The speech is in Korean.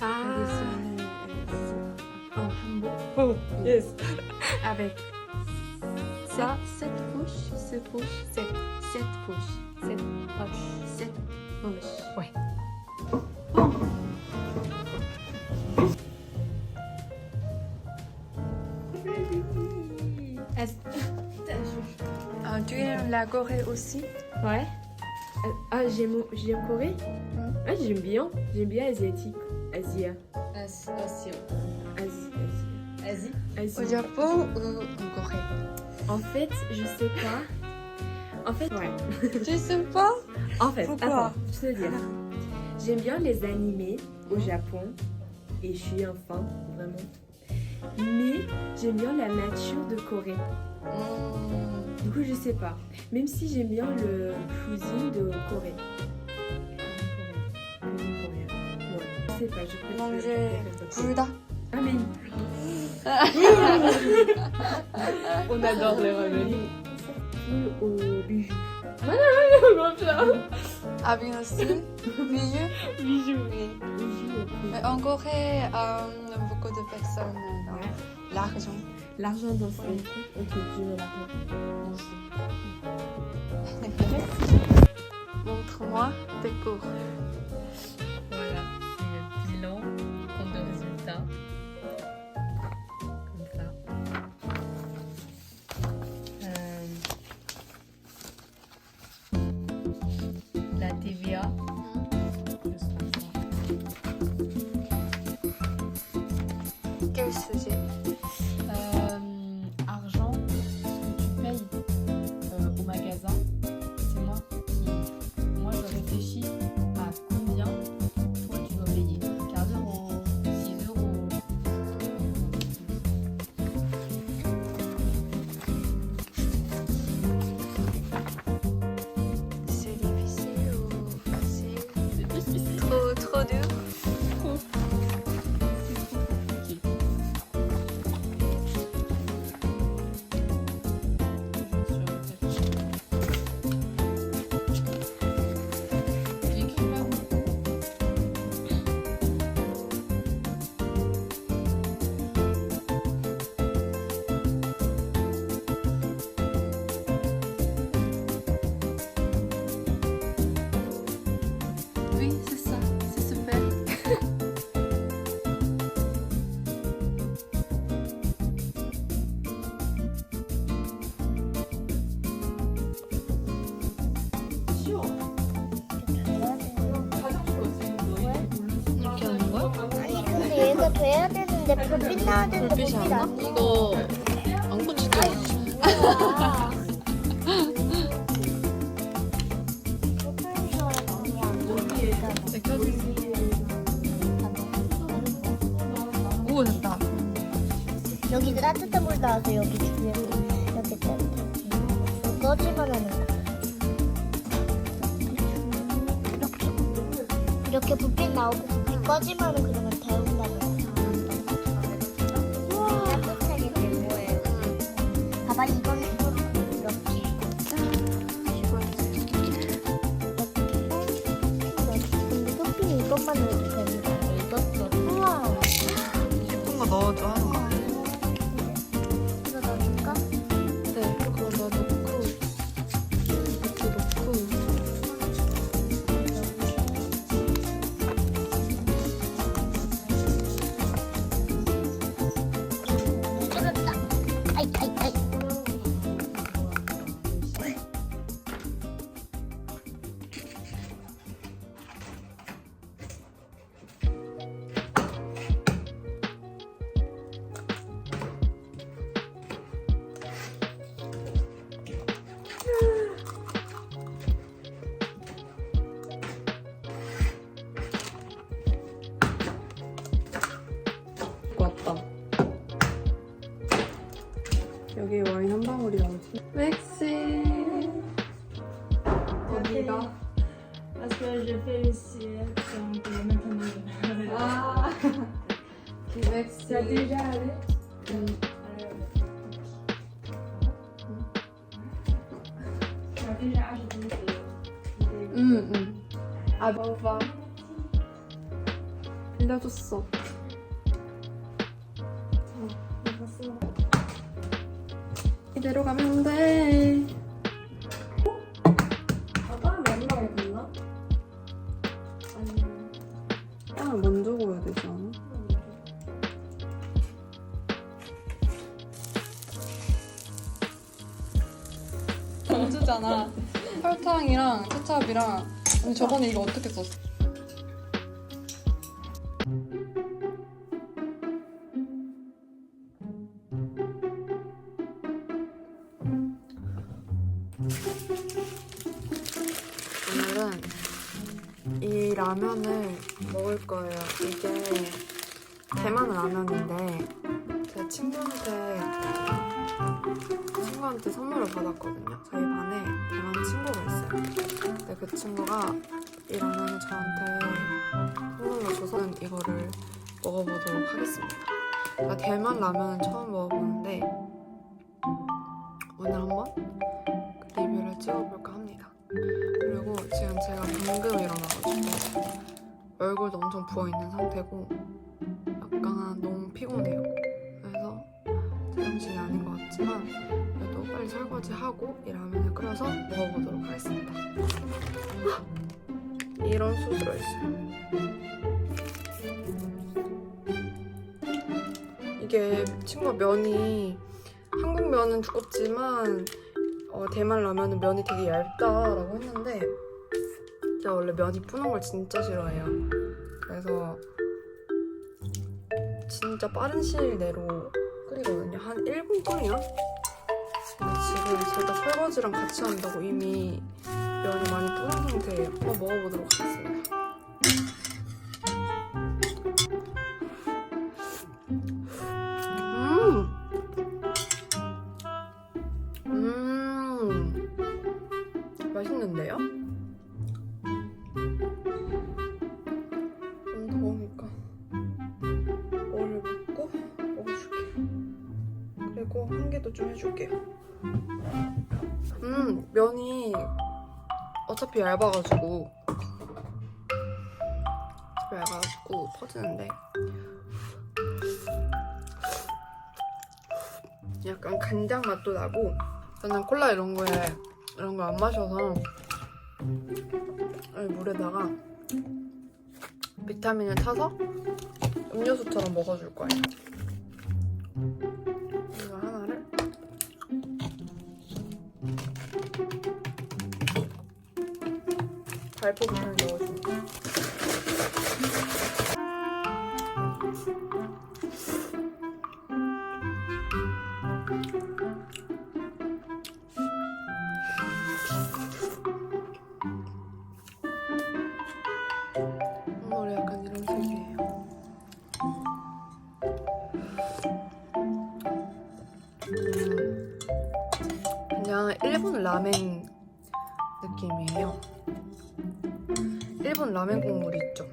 Ah. Oh, yes. Avec ça, sept couches, sept couches, sept, sept couches, sept poches, sept poches. Ouais. Ah, tu aimes la Corée aussi? Ouais. Euh, ah, j'aime Corée? Ouais, ah, J'aime bien. J'aime bien asiatique. Asia. Asie. Asie. Asie. Asie. Asie. Au Japon ou en Corée? En fait, je sais pas. En fait, ouais. Je sais pas? En fait, Pourquoi? attends, je te dire. J'aime bien les animés au Japon et je suis un fan, vraiment. Mais j'aime bien la nature de Corée. Hmm, Du coup, je sais pas. Même si j'aime bien le cuisine de Corée. 여기까지 이제 불다. On adore les ramen. Au bijou. Ah, ah bien aussi. Bijou. Bijou. Mais en Corée, euh, beaucoup de personnes euh, l'argent. L'argent dans ce pays. L'argent. Montre-moi tes cours. 自己。 돼야 되는데 불빛 나야 되는데 불빛이 불빛 안 나? 안 나. 이거 안 꽂히죠? 오, 됐다. 여기 따뜻한 물 나와서 여기 주위에 이렇게 따뜻해. 이거 꺼지만 하는 거. 이렇게 이렇게 불빛 나오고 불빛 꺼지면은 그러면 데운다는 거. 이거는 이렇게. 이것만 넣어도 아니야? 이것도. 우와. 예쁜 거 넣어줘, 응, 응. 아, 먹어봐. 빌려줬어. 이대로 가면 돼. 아, 빵 마지막에 굽나? 아니면 빵을 먼저 구워야 되지 않아? 전주잖아. 설탕이랑 케찹이랑. 근데 저번에 이거 어떻게 썼어? 오늘은 이 라면을 먹을 거예요. 이게 대만 라면인데 제 친구한테 친구한테 선물을 받았거든요. 저희 반에 대만 친구가 있어요. 근데 그 친구가 이 라면을 저한테 선물로 줘서 이거를 먹어보도록 하겠습니다. 제가 대만 라면은 처음 먹어보는데 오늘 한번 그 리뷰를 찍어볼까 합니다. 그리고 지금 제가 방금 일어나가지고 얼굴도 엄청 부어있는 상태고 약간 너무 피곤해요. 제정신이 아닌 것 같지만 그래도 빨리 설거지하고 이 라면을 끓여서 먹어보도록 하겠습니다. 이런 소스로 있어요. 이게 친구가 면이 한국 면은 두껍지만 어, 대만 라면은 면이 되게 얇다라고 했는데 제가 원래 면이 푸는 걸 진짜 싫어해요. 그래서 진짜 빠른 시일 내로 끓이거든요. 한 1분 끓이나? 지금 제가 설거지랑 같이 한다고 이미 면이 많이 뿌는 상태예요. 한번 먹어보도록 하겠습니다. 개도 좀 해줄게요. 음, 면이 어차피 얇아가지고 어차피 얇아가지고 퍼지는데 약간 간장 맛도 나고 저는 콜라 이런 거에 이런 걸안 마셔서 이 물에다가 비타민을 타서 음료수처럼 먹어줄 거예요. 발포 부분을 넣어줍니다. 라멘 일본 라멘 국물 있죠?